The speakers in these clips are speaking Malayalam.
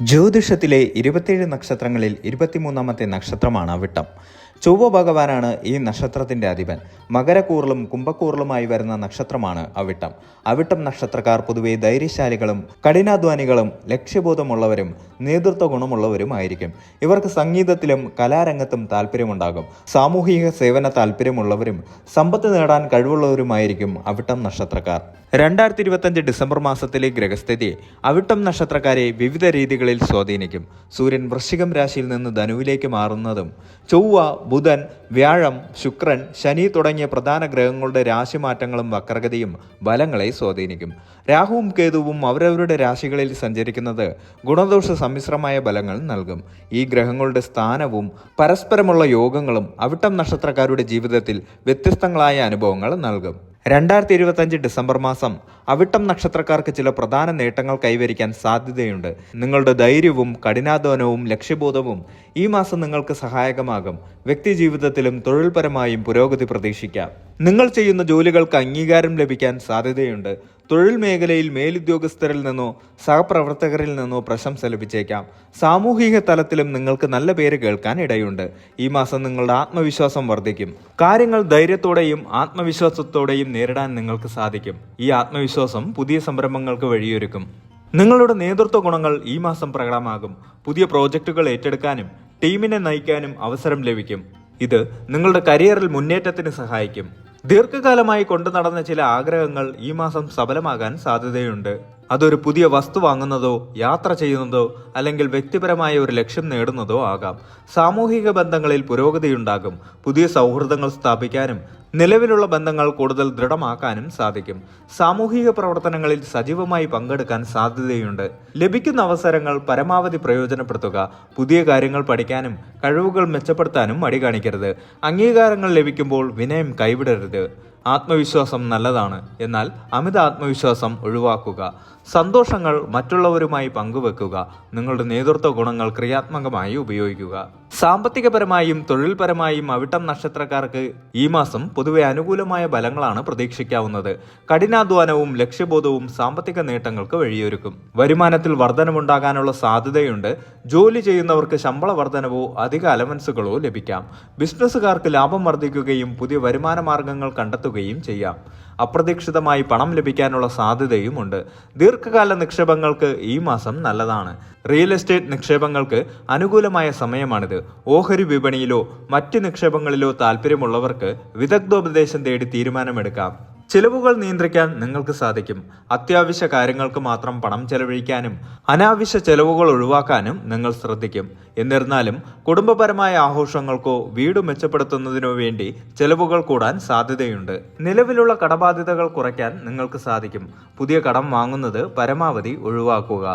ജ്യോതിഷത്തിലെ ഇരുപത്തിയേഴ് നക്ഷത്രങ്ങളിൽ ഇരുപത്തിമൂന്നാമത്തെ നക്ഷത്രമാണ് അവിട്ടം. ചൊവ്വ ഭഗവാനാണ് ഈ നക്ഷത്രത്തിന്റെ അധിപൻ. മകരക്കൂറിലും കുംഭക്കൂറിലുമായി വരുന്ന നക്ഷത്രമാണ് അവിട്ടം. അവിട്ടം നക്ഷത്രക്കാർ പൊതുവെ ധൈര്യശാലികളും കഠിനാധ്വാനികളും ലക്ഷ്യബോധമുള്ളവരും നേതൃത്വ ഗുണമുള്ളവരുമായിരിക്കും. ഇവർക്ക് സംഗീതത്തിലും കലാരംഗത്തും താല്പര്യമുണ്ടാകും സാമൂഹിക സേവന താല്പര്യമുള്ളവരും സമ്പത്ത് നേടാൻ കഴിവുള്ളവരുമായിരിക്കും അവിട്ടം നക്ഷത്രക്കാർ. രണ്ടായിരത്തി ഇരുപത്തഞ്ച് ഡിസംബർ മാസത്തിലെ ഗ്രഹസ്ഥിതി അവിട്ടം നക്ഷത്രക്കാരെ വിവിധ രീതികളിൽ സ്വാധീനിക്കും. സൂര്യൻ വൃശ്ചികം രാശിയിൽ നിന്ന് ധനുവിലേക്ക് മാറുന്നതും ചൊവ്വ ബുധൻ വ്യാഴം ശുക്രൻ ശനി തുടങ്ങിയ പ്രധാന ഗ്രഹങ്ങളുടെ രാശിമാറ്റങ്ങളും വക്രഗതിയും ബലങ്ങളെ സ്വാധീനിക്കും. രാഹുവും കേതുവും അവരവരുടെ രാശികളിൽ സഞ്ചരിക്കുന്നത് ഗുണദോഷ സമ്മിശ്രമായ ബലങ്ങൾ നൽകും. ഈ ഗ്രഹങ്ങളുടെ സ്ഥാനവും പരസ്പരമുള്ള യോഗങ്ങളും അവിട്ടം നക്ഷത്രക്കാരുടെ ജീവിതത്തിൽ വ്യത്യസ്തങ്ങളായ അനുഭവങ്ങൾ നൽകും. രണ്ടായിരത്തി ഇരുപത്തഞ്ച് ഡിസംബർ മാസം അവിട്ടം നക്ഷത്രക്കാർക്ക് ചില പ്രധാന നേട്ടങ്ങൾ കൈവരിക്കാൻ സാധ്യതയുണ്ട്. നിങ്ങളുടെ ധൈര്യവും കഠിനാധ്വാനവും ലക്ഷ്യബോധവും ഈ മാസം നിങ്ങൾക്ക് സഹായകമാകും. വ്യക്തി ജീവിതത്തിലും തൊഴിൽപരമായും പുരോഗതി പ്രതീക്ഷിക്കാം. നിങ്ങൾ ചെയ്യുന്ന ജോലികൾക്ക് അംഗീകാരം ലഭിക്കാൻ സാധ്യതയുണ്ട്. തൊഴിൽ മേഖലയിൽ മേലുദ്യോഗസ്ഥരിൽ നിന്നോ സഹപ്രവർത്തകരിൽ നിന്നോ പ്രശംസ ലഭിച്ചേക്കാം. സാമൂഹിക തലത്തിലും നിങ്ങൾക്ക് നല്ല പേര് കേൾക്കാൻ ഇടയുണ്ട്. ഈ മാസം നിങ്ങളുടെ ആത്മവിശ്വാസം വർദ്ധിക്കും. കാര്യങ്ങൾ ധൈര്യത്തോടെയും ആത്മവിശ്വാസത്തോടെയും നേരിടാൻ നിങ്ങൾക്ക് സാധിക്കും. ഈ ആത്മവിശ്വാസം പുതിയ സംരംഭങ്ങൾക്ക് വഴിയൊരുക്കും. നിങ്ങളുടെ നേതൃത്വ ഗുണങ്ങൾ ഈ മാസം പ്രകടമാകും. പുതിയ പ്രോജക്റ്റുകൾ ഏറ്റെടുക്കാനും ടീമിനെ നയിക്കാനും അവസരം ലഭിക്കും. ഇത് നിങ്ങളുടെ കരിയറിൽ മുന്നേറ്റത്തിന് സഹായിക്കും. ദീർഘകാലമായി കൊണ്ടു നടന്ന ചില ആഗ്രഹങ്ങൾ ഈ മാസം സഫലമാകാൻ സാധ്യതയുണ്ട്. അതൊരു പുതിയ വസ്തു വാങ്ങുന്നതോ യാത്ര ചെയ്യുന്നതോ അല്ലെങ്കിൽ വ്യക്തിപരമായ ഒരു ലക്ഷ്യം നേടുന്നതോ ആകാം. സാമൂഹിക ബന്ധങ്ങളിൽ പുരോഗതിയുണ്ടാകും. പുതിയ സൗഹൃദങ്ങൾ സ്ഥാപിക്കാനും നിലവിലുള്ള ബന്ധങ്ങൾ കൂടുതൽ ദൃഢമാക്കാനും സാധിക്കും. സാമൂഹിക പ്രവർത്തനങ്ങളിൽ സജീവമായി പങ്കെടുക്കാൻ സാധ്യതയുണ്ട്. ലഭിക്കുന്ന അവസരങ്ങൾ പരമാവധി പ്രയോജനപ്പെടുത്തുക പുതിയ കാര്യങ്ങൾ പഠിക്കാനും കഴിവുകൾ മെച്ചപ്പെടുത്താനും മടി കാണിക്കരുത്. അംഗീകാരങ്ങൾ ലഭിക്കുമ്പോൾ വിനയം കൈവിടരുത്. ആത്മവിശ്വാസം നല്ലതാണ്. എന്നാൽ അമിത ആത്മവിശ്വാസം ഒഴിവാക്കുക. സന്തോഷങ്ങൾ മറ്റുള്ളവരുമായി പങ്കുവെക്കുക നിങ്ങളുടെ നേതൃത്വ ഗുണങ്ങൾ ക്രിയാത്മകമായി ഉപയോഗിക്കുക. സാമ്പത്തികപരമായും തൊഴിൽപരമായും അവിട്ടം നക്ഷത്രക്കാർക്ക് ഈ മാസം പൊതുവെ അനുകൂലമായ ഫലങ്ങളാണ് പ്രതീക്ഷിക്കാവുന്നത്. കഠിനാധ്വാനവും ലക്ഷ്യബോധവും സാമ്പത്തിക നേട്ടങ്ങൾക്ക് വഴിയൊരുക്കും. വരുമാനത്തിൽ വർധനമുണ്ടാകാനുള്ള സാധ്യതയുണ്ട്. ജോലി ചെയ്യുന്നവർക്ക് ശമ്പള വർധനവോ അധിക അലവൻസുകളോ ലഭിക്കാം. ബിസിനസ്സുകാർക്ക് ലാഭം വർദ്ധിക്കുകയും പുതിയ വരുമാന മാർഗങ്ങൾ കണ്ടെത്തുകയും ചെയ്യാം. അപ്രതീക്ഷിതമായി പണം ലഭിക്കാനുള്ള സാധ്യതയുമുണ്ട്. ദീർഘകാല നിക്ഷേപങ്ങൾക്ക് ഈ മാസം നല്ലതാണ്. റിയൽ എസ്റ്റേറ്റ് നിക്ഷേപങ്ങൾക്ക് അനുകൂലമായ സമയമാണിത്. ഓഹരി വിപണിയിലോ മറ്റ് നിക്ഷേപങ്ങളിലോ താല്പര്യമുള്ളവർക്ക് വിദഗ്ധോപദേശം തേടി തീരുമാനമെടുക്കാം. ചിലവുകൾ നിയന്ത്രിക്കാൻ നിങ്ങൾക്ക് സാധിക്കും. അത്യാവശ്യ കാര്യങ്ങൾക്ക് മാത്രം പണം ചെലവഴിക്കാനും അനാവശ്യ ചെലവുകൾ ഒഴിവാക്കാനും നിങ്ങൾ ശ്രദ്ധിക്കും. എന്നിരുന്നാലും കുടുംബപരമായ ആഘോഷങ്ങൾക്കോ വീട് മെച്ചപ്പെടുത്തുന്നതിനോ വേണ്ടി ചെലവുകൾ കൂടാൻ സാധ്യതയുണ്ട്. നിലവിലുള്ള കടബാധ്യതകൾ കുറയ്ക്കാൻ നിങ്ങൾക്ക് സാധിക്കും. പുതിയ കടം വാങ്ങുന്നത് പരമാവധി ഒഴിവാക്കുക.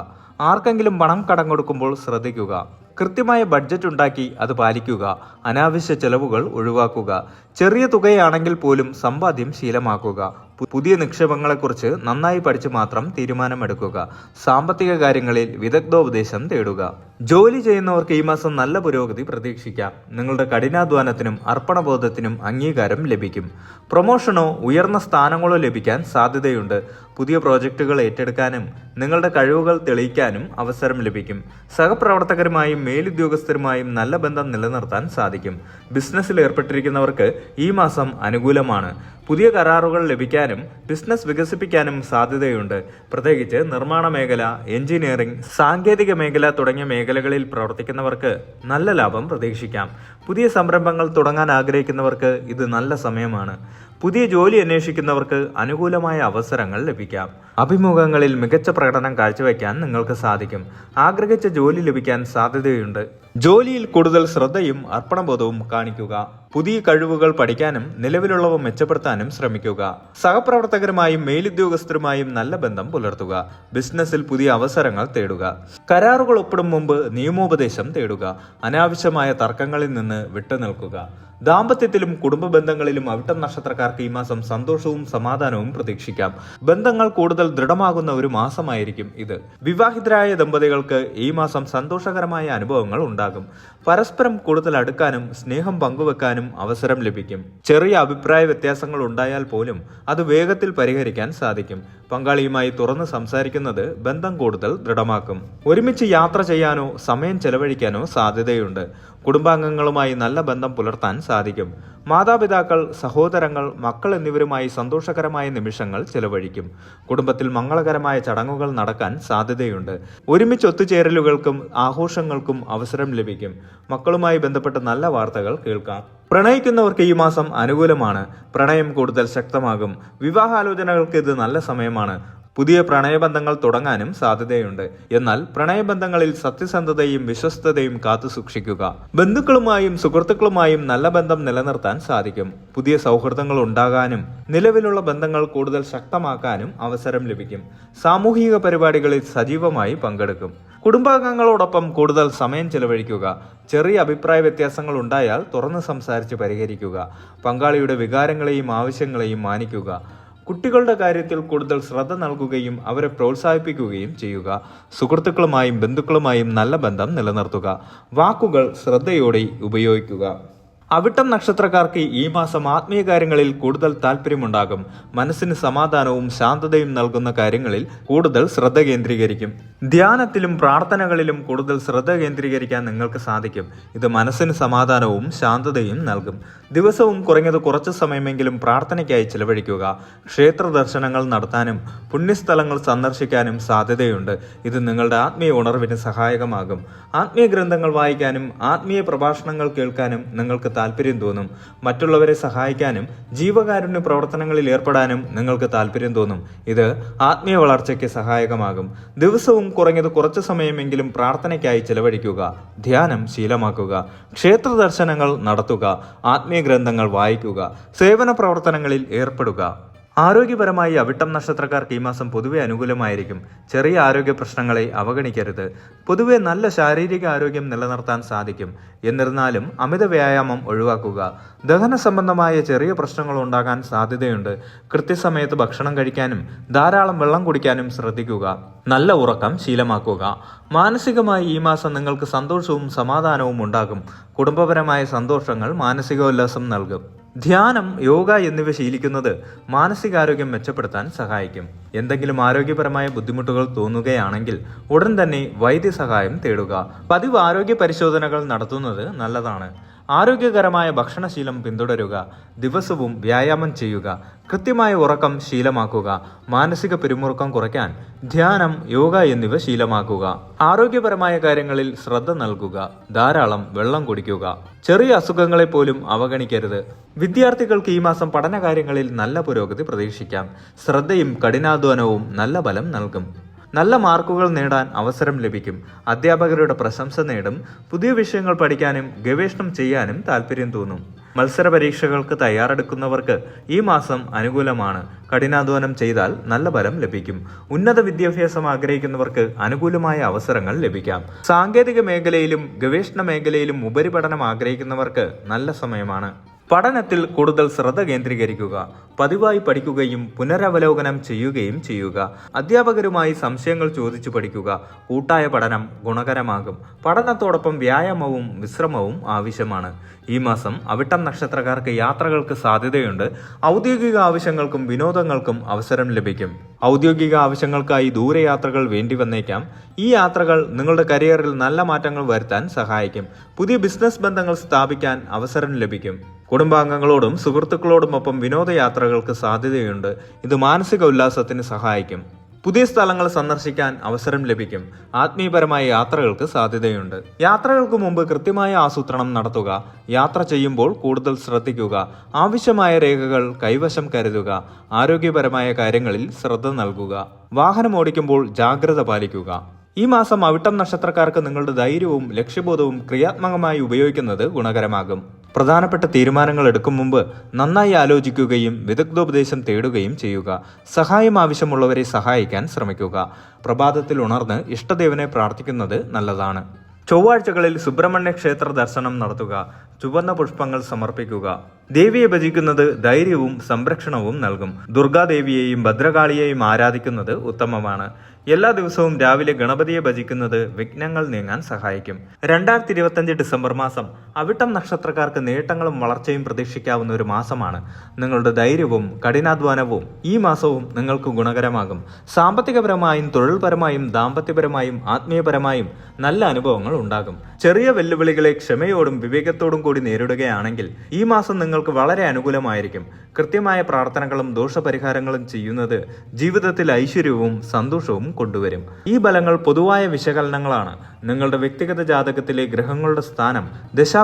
ആർക്കെങ്കിലും പണം കടം കൊടുക്കുമ്പോൾ ശ്രദ്ധിക്കുക. കൃത്യമായ ബഡ്ജറ്റ് ഉണ്ടാക്കി അത് പാലിക്കുക. അനാവശ്യ ചെലവുകൾ ഒഴിവാക്കുക. ചെറിയ തുകയാണെങ്കിൽ പോലും സമ്പാദ്യം ശീലമാക്കുക. പുതിയ നിക്ഷേപങ്ങളെക്കുറിച്ച് നന്നായി പഠിച്ച് മാത്രം തീരുമാനമെടുക്കുക. സാമ്പത്തിക കാര്യങ്ങളിൽ വിദഗ്ധോപദേശം തേടുക. ജോലി ചെയ്യുന്നവർക്ക് ഈ മാസം നല്ല പുരോഗതി പ്രതീക്ഷിക്കാം. നിങ്ങളുടെ കഠിനാധ്വാനത്തിനും അർപ്പണബോധത്തിനും അംഗീകാരം ലഭിക്കും. പ്രൊമോഷനോ ഉയർന്ന സ്ഥാനങ്ങളോ ലഭിക്കാൻ സാധ്യതയുണ്ട്. പുതിയ പ്രോജക്റ്റുകൾ ഏറ്റെടുക്കാനും നിങ്ങളുടെ കഴിവുകൾ തെളിയിക്കാനും അവസരം ലഭിക്കും. സഹപ്രവർത്തകരുമായും മേലുദ്യോഗസ്ഥരുമായും നല്ല ബന്ധം നിലനിർത്താൻ സാധിക്കും. ബിസിനസ്സിൽ ഏർപ്പെട്ടിരിക്കുന്നവർക്ക് ഈ മാസം അനുകൂലമാണ്. പുതിയ കരാറുകൾ ലഭിക്കാനും ബിസിനസ് വികസിപ്പിക്കാനും സാധ്യതയുണ്ട്. പ്രത്യേകിച്ച് നിർമ്മാണ മേഖല എഞ്ചിനീയറിംഗ് സാങ്കേതിക മേഖല തുടങ്ങിയ മേഖലകളിൽ പ്രവർത്തിക്കുന്നവർക്ക് നല്ല ലാഭം പ്രതീക്ഷിക്കാം. പുതിയ സംരംഭങ്ങൾ തുടങ്ങാൻ ആഗ്രഹിക്കുന്നവർക്ക് ഇത് നല്ല സമയമാണ്. പുതിയ ജോലി അന്വേഷിക്കുന്നവർക്ക് അനുകൂലമായ അവസരങ്ങൾ ലഭിക്കാം. അഭിമുഖങ്ങളിൽ മികച്ച പ്രകടനം കാഴ്ചവെക്കാൻ നിങ്ങൾക്ക് സാധിക്കും. ആഗ്രഹിച്ച ജോലി ലഭിക്കാൻ സാധ്യതയുണ്ട്. ജോലിയിൽ കൂടുതൽ ശ്രദ്ധയും അർപ്പണബോധവും കാണിക്കുക. പുതിയ കഴിവുകൾ പഠിക്കാനും നിലവിലുള്ളവ മെച്ചപ്പെടുത്താനും ശ്രമിക്കുക. സഹപ്രവർത്തകരുമായും മേലുദ്യോഗസ്ഥരുമായും നല്ല ബന്ധം പുലർത്തുക. ബിസിനസ്സിൽ പുതിയ അവസരങ്ങൾ തേടുക. കരാറുകൾ ഒപ്പിടും മുമ്പ് നിയമോപദേശം തേടുക. അനാവശ്യമായ തർക്കങ്ങളിൽ നിന്ന് വിട്ടുനിൽക്കുക. ദാമ്പത്യത്തിലും കുടുംബ ബന്ധങ്ങളിലും അവിട്ടം നക്ഷത്രക്കാർക്ക് ഈ മാസം സന്തോഷവും സമാധാനവും പ്രതീക്ഷിക്കാം. ബന്ധങ്ങൾ കൂടുതൽ ദൃഢമാകുന്ന ഒരു മാസമായിരിക്കും ഇത്. വിവാഹിതരായ ദമ്പതികൾക്ക് ഈ മാസം സന്തോഷകരമായ അനുഭവങ്ങൾ ഉണ്ടാകും. പരസ്പരം കൂടുതൽ അടുക്കാനും സ്നേഹം പങ്കുവെക്കാനും അവസരം ലഭിക്കും. ചെറിയ അഭിപ്രായ വ്യത്യാസങ്ങൾ ഉണ്ടായാൽ പോലും അത് വേഗത്തിൽ പരിഹരിക്കാൻ സാധിക്കും. പങ്കാളിയുമായി തുറന്ന് സംസാരിക്കുന്നത് ബന്ധം കൂടുതൽ ദൃഢമാക്കും. ഒരുമിച്ച് യാത്ര ചെയ്യാനോ സമയം ചെലവഴിക്കാനോ സാധ്യതയുണ്ട്. കുടുംബാംഗങ്ങളുമായി നല്ല ബന്ധം പുലർത്താൻ സാധിക്കും. മാതാപിതാക്കൾ സഹോദരങ്ങൾ മക്കൾ എന്നിവരുമായി സന്തോഷകരമായ നിമിഷങ്ങൾ ചെലവഴിക്കും. കുടുംബത്തിൽ മംഗളകരമായ ചടങ്ങുകൾ നടക്കാൻ സാധ്യതയുണ്ട്. ഒരുമിച്ച് ഒത്തുചേരലുകൾക്കും ആഘോഷങ്ങൾക്കും അവസരം ലഭിക്കും. മക്കളുമായി ബന്ധപ്പെട്ട് നല്ല വാർത്തകൾ കേൾക്കാം. പ്രണയിക്കുന്നവർക്ക് ഈ മാസം അനുകൂലമാണ്. പ്രണയം കൂടുതൽ ശക്തമാകും. വിവാഹാലോചനകൾക്ക് ഇത് നല്ല സമയമാണ്. പുതിയ പ്രണയബന്ധങ്ങൾ തുടങ്ങാനും സാധ്യതയുണ്ട്. എന്നാൽ പ്രണയബന്ധങ്ങളിൽ സത്യസന്ധതയും വിശ്വസ്തതയും കാത്തു സൂക്ഷിക്കുക. ബന്ധുക്കളുമായും സുഹൃത്തുക്കളുമായും നല്ല ബന്ധം നിലനിർത്താൻ സാധിക്കും. പുതിയ സൗഹൃദങ്ങൾ ഉണ്ടാകാനും നിലവിലുള്ള ബന്ധങ്ങൾ കൂടുതൽ ശക്തമാക്കാനും അവസരം ലഭിക്കും. സാമൂഹിക പരിപാടികളിൽ സജീവമായി പങ്കെടുക്കും. കുടുംബാംഗങ്ങളോടൊപ്പം കൂടുതൽ സമയം ചെലവഴിക്കുക. ചെറിയ അഭിപ്രായ വ്യത്യാസങ്ങൾ ഉണ്ടായാൽ തുറന്ന് സംസാരിച്ച് പരിഹരിക്കുക. പങ്കാളിയുടെ വികാരങ്ങളെയും ആവശ്യങ്ങളെയും മാനിക്കുക. കുട്ടികളുടെ കാര്യത്തിൽ കൂടുതൽ ശ്രദ്ധ നൽകുകയും അവരെ പ്രോത്സാഹിപ്പിക്കുകയും ചെയ്യുക. സുഹൃത്തുക്കളുമായും ബന്ധുക്കളുമായും നല്ല ബന്ധം നിലനിർത്തുക. വാക്കുകൾ ശ്രദ്ധയോടെ ഉപയോഗിക്കുക. അവിട്ടം നക്ഷത്രക്കാർക്ക് ഈ മാസം ആത്മീയ കാര്യങ്ങളിൽ കൂടുതൽ താല്പര്യമുണ്ടാകും മനസ്സിന് സമാധാനവും ശാന്തതയും നൽകുന്ന കാര്യങ്ങളിൽ കൂടുതൽ ശ്രദ്ധ കേന്ദ്രീകരിക്കും. ധ്യാനത്തിലും പ്രാർത്ഥനകളിലും കൂടുതൽ ശ്രദ്ധ കേന്ദ്രീകരിക്കാൻ നിങ്ങൾക്ക് സാധിക്കും. ഇത് മനസ്സിന് സമാധാനവും ശാന്തതയും നൽകും. ദിവസവും കുറഞ്ഞത് കുറച്ച് സമയമെങ്കിലും പ്രാർത്ഥനയ്ക്കായി ചിലവഴിക്കുക. ക്ഷേത്ര ദർശനങ്ങൾ നടത്താനും പുണ്യസ്ഥലങ്ങൾ സന്ദർശിക്കാനും സാധ്യതയുണ്ട്. ഇത് നിങ്ങളുടെ ആത്മീയ ഉണർവിന് സഹായകമാകും. ആത്മീയ ഗ്രന്ഥങ്ങൾ വായിക്കാനും ആത്മീയ പ്രഭാഷണങ്ങൾ കേൾക്കാനും നിങ്ങൾക്ക് താല്പര്യം തോന്നും. മറ്റുള്ളവരെ സഹായിക്കാനും ജീവകാരുണ്യ പ്രവർത്തനങ്ങളിൽ ഏർപ്പെടാനും നിങ്ങൾക്ക് താല്പര്യം തോന്നും. ഇത് ആത്മീയ വളർച്ചയ്ക്ക് സഹായകമാകും. ദിവസവും കുറഞ്ഞത് കുറച്ച് സമയമെങ്കിലും പ്രാർത്ഥനയ്ക്കായി ചെലവഴിക്കുക ധ്യാനം ശീലമാക്കുക ക്ഷേത്ര ദർശനങ്ങൾ നടത്തുക ആത്മീയ ഗ്രന്ഥങ്ങൾ വായിക്കുക സേവന പ്രവർത്തനങ്ങളിൽ ഏർപ്പെടുക. ആരോഗ്യപരമായി അവിട്ടം നക്ഷത്രക്കാർക്ക് ഈ മാസം പൊതുവെ അനുകൂലമായിരിക്കും. ചെറിയ ആരോഗ്യ പ്രശ്നങ്ങളെ അവഗണിക്കരുത്. പൊതുവെ നല്ല ശാരീരിക ആരോഗ്യം നിലനിർത്താൻ സാധിക്കും. എന്നിരുന്നാലും അമിത വ്യായാമം ഒഴിവാക്കുക. ദഹന സംബന്ധമായ ചെറിയ പ്രശ്നങ്ങൾ ഉണ്ടാകാൻ സാധ്യതയുണ്ട്. കൃത്യസമയത്ത് ഭക്ഷണം കഴിക്കാനും ധാരാളം വെള്ളം കുടിക്കാനും ശ്രദ്ധിക്കുക. നല്ല ഉറക്കം ശീലമാക്കുക. മാനസികമായി ഈ മാസം നിങ്ങൾക്ക് സന്തോഷവും സമാധാനവും ഉണ്ടാകും. കുടുംബപരമായ സന്തോഷങ്ങൾ മാനസികോല്ലാസം നൽകും. ധ്യാനം യോഗ എന്നിവ ശീലിക്കുന്നത് മാനസികാരോഗ്യം മെച്ചപ്പെടുത്താൻ സഹായിക്കും. എന്തെങ്കിലും ആരോഗ്യപരമായ ബുദ്ധിമുട്ടുകൾ തോന്നുകയാണെങ്കിൽ ഉടൻ തന്നെ വൈദ്യസഹായം തേടുക. പതിവ് ആരോഗ്യ പരിശോധനകൾ നടത്തുന്നത് നല്ലതാണ്. ആരോഗ്യകരമായ ഭക്ഷണശീലം പിന്തുടരുക ദിവസവും വ്യായാമം ചെയ്യുക കൃത്യമായ ഉറക്കം ശീലമാക്കുക മാനസിക പിരിമുറുക്കം കുറയ്ക്കാൻ ധ്യാനം യോഗ എന്നിവ ശീലമാക്കുക. ആരോഗ്യപരമായ കാര്യങ്ങളിൽ ശ്രദ്ധ നൽകുക ധാരാളം വെള്ളം കുടിക്കുക. ചെറിയ അസുഖങ്ങളെ പോലും അവഗണിക്കരുത്. വിദ്യാർത്ഥികൾക്ക് ഈ മാസം പഠനകാര്യങ്ങളിൽ നല്ല പുരോഗതി പ്രതീക്ഷിക്കാം. ശ്രദ്ധയും കഠിനാധ്വാനവും നല്ല ഫലം നൽകും. നല്ല മാർക്കുകൾ നേടാൻ അവസരം ലഭിക്കും. അധ്യാപകരുടെ പ്രശംസ നേടും. പുതിയ വിഷയങ്ങൾ പഠിക്കാനും ഗവേഷണം ചെയ്യാനും താല്പര്യം തോന്നും. മത്സര പരീക്ഷകൾക്ക് തയ്യാറെടുക്കുന്നവർക്ക് ഈ മാസം അനുകൂലമാണ്. കഠിനാധ്വാനം ചെയ്താൽ നല്ല ഫലം ലഭിക്കും. ഉന്നത വിദ്യാഭ്യാസം ആഗ്രഹിക്കുന്നവർക്ക് അനുകൂലമായ അവസരങ്ങൾ ലഭിക്കാം. സാങ്കേതിക മേഖലയിലും ഗവേഷണ മേഖലയിലും ഉപരിപഠനം ആഗ്രഹിക്കുന്നവർക്ക് നല്ല സമയമാണ്. പഠനത്തിൽ കൂടുതൽ ശ്രദ്ധ കേന്ദ്രീകരിക്കുക പതിവായി പഠിക്കുകയും പുനരവലോകനം ചെയ്യുകയും ചെയ്യുക. അധ്യാപകരുമായി സംശയങ്ങൾ ചോദിച്ചു പഠിക്കുക. കൂട്ടായ പഠനം ഗുണകരമാകും. പഠനത്തോടൊപ്പം വ്യായാമവും വിശ്രമവും ആവശ്യമാണ്. ഈ മാസം അവിട്ടം നക്ഷത്രക്കാർക്ക് യാത്രകൾക്ക് സാധ്യതയുണ്ട്. ഔദ്യോഗിക ആവശ്യങ്ങൾക്കും വിനോദങ്ങൾക്കും അവസരം ലഭിക്കും. ഔദ്യോഗിക ആവശ്യങ്ങൾക്കായി ദൂരയാത്രകൾ വേണ്ടി വന്നേക്കാം ഈ യാത്രകൾ നിങ്ങളുടെ കരിയറിൽ നല്ല മാറ്റങ്ങൾ വരുത്താൻ സഹായിക്കും. പുതിയ ബിസിനസ് ബന്ധങ്ങൾ സ്ഥാപിക്കാൻ അവസരം ലഭിക്കും. കുടുംബാംഗങ്ങളോടും സുഹൃത്തുക്കളോടുമൊപ്പം വിനോദയാത്രകൾക്ക് സാധ്യതയുണ്ട്. ഇത് മാനസിക ഉല്ലാസത്തിന് സഹായിക്കും. പുതിയ സ്ഥലങ്ങൾ സന്ദർശിക്കാൻ അവസരം ലഭിക്കും. ആത്മീയപരമായ യാത്രകൾക്ക് സാധ്യതയുണ്ട്. യാത്രകൾക്ക് മുമ്പ് കൃത്യമായ ആസൂത്രണം നടത്തുക. യാത്ര ചെയ്യുമ്പോൾ കൂടുതൽ ശ്രദ്ധിക്കുക. ആവശ്യമായ രേഖകൾ കൈവശം കരുതുക. ആരോഗ്യപരമായ കാര്യങ്ങളിൽ ശ്രദ്ധ നൽകുക. വാഹനം ഓടിക്കുമ്പോൾ ജാഗ്രത പാലിക്കുക. ഈ മാസം അവിട്ടം നക്ഷത്രക്കാർക്ക് നിങ്ങളുടെ ധൈര്യവും ലക്ഷ്യബോധവും ക്രിയാത്മകമായി ഉപയോഗിക്കുന്നത് ഗുണകരമാകും. പ്രധാനപ്പെട്ട തീരുമാനങ്ങൾ എടുക്കും മുമ്പ് നന്നായി ആലോചിക്കുകയും വിദഗ്ധോപദേശം തേടുകയും ചെയ്യുക. സഹായം ആവശ്യമുള്ളവരെ സഹായിക്കാൻ ശ്രമിക്കുക. പ്രഭാതത്തിൽ ഉണർന്ന് ഇഷ്ടദേവനെ പ്രാർത്ഥിക്കുന്നത് നല്ലതാണ്. ചൊവ്വാഴ്ചകളിൽ സുബ്രഹ്മണ്യ ക്ഷേത്ര ദർശനം നടത്തുക. ചുവന്ന പുഷ്പങ്ങൾ സമർപ്പിക്കുക. ദേവിയെ ഭജിക്കുന്നത് ധൈര്യവും സംരക്ഷണവും നൽകും. ദുർഗാദേവിയെയും ഭദ്രകാളിയെയും ആരാധിക്കുന്നത് ഉത്തമമാണ്. എല്ലാ ദിവസവും രാവിലെ ഗണപതിയെ ഭജിക്കുന്നത് വിഘ്നങ്ങൾ നീങ്ങാൻ സഹായിക്കും. രണ്ടായിരത്തി ഡിസംബർ മാസം അവിട്ടം നക്ഷത്രക്കാർക്ക് നേട്ടങ്ങളും വളർച്ചയും പ്രതീക്ഷിക്കാവുന്ന ഒരു മാസമാണ്. നിങ്ങളുടെ ധൈര്യവും കഠിനാധ്വാനവും ഈ മാസവും നിങ്ങൾക്ക് ഗുണകരമാകും. സാമ്പത്തികപരമായും തൊഴിൽപരമായും ദാമ്പത്യപരമായും ആത്മീയപരമായും നല്ല അനുഭവങ്ങൾ ഉണ്ടാകും. ചെറിയ വെല്ലുവിളികളെ ക്ഷമയോടും വിവേകത്തോടും കൂടി നേരിടുകയാണെങ്കിൽ ഈ മാസം നിങ്ങൾക്ക് വളരെ അനുകൂലമായിരിക്കും. കൃത്യമായ പ്രാർത്ഥനകളും ദോഷപരിഹാരങ്ങളും ചെയ്യുന്നത് ജീവിതത്തിൽ ഐശ്വര്യവും സന്തോഷവും കൊണ്ടുവരും. ഈ ബലങ്ങൾ പൊതുവായ വിശകലനങ്ങളാണ്. നിങ്ങളുടെ വ്യക്തിഗത ജാതകത്തിലെ ഗ്രഹങ്ങളുടെ സ്ഥാനം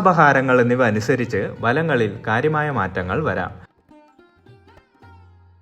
ദശാപഹാരങ്ങൾ എന്നിവ അനുസരിച്ച് ബലങ്ങളിൽ കാര്യമായ മാറ്റങ്ങൾ വരാം.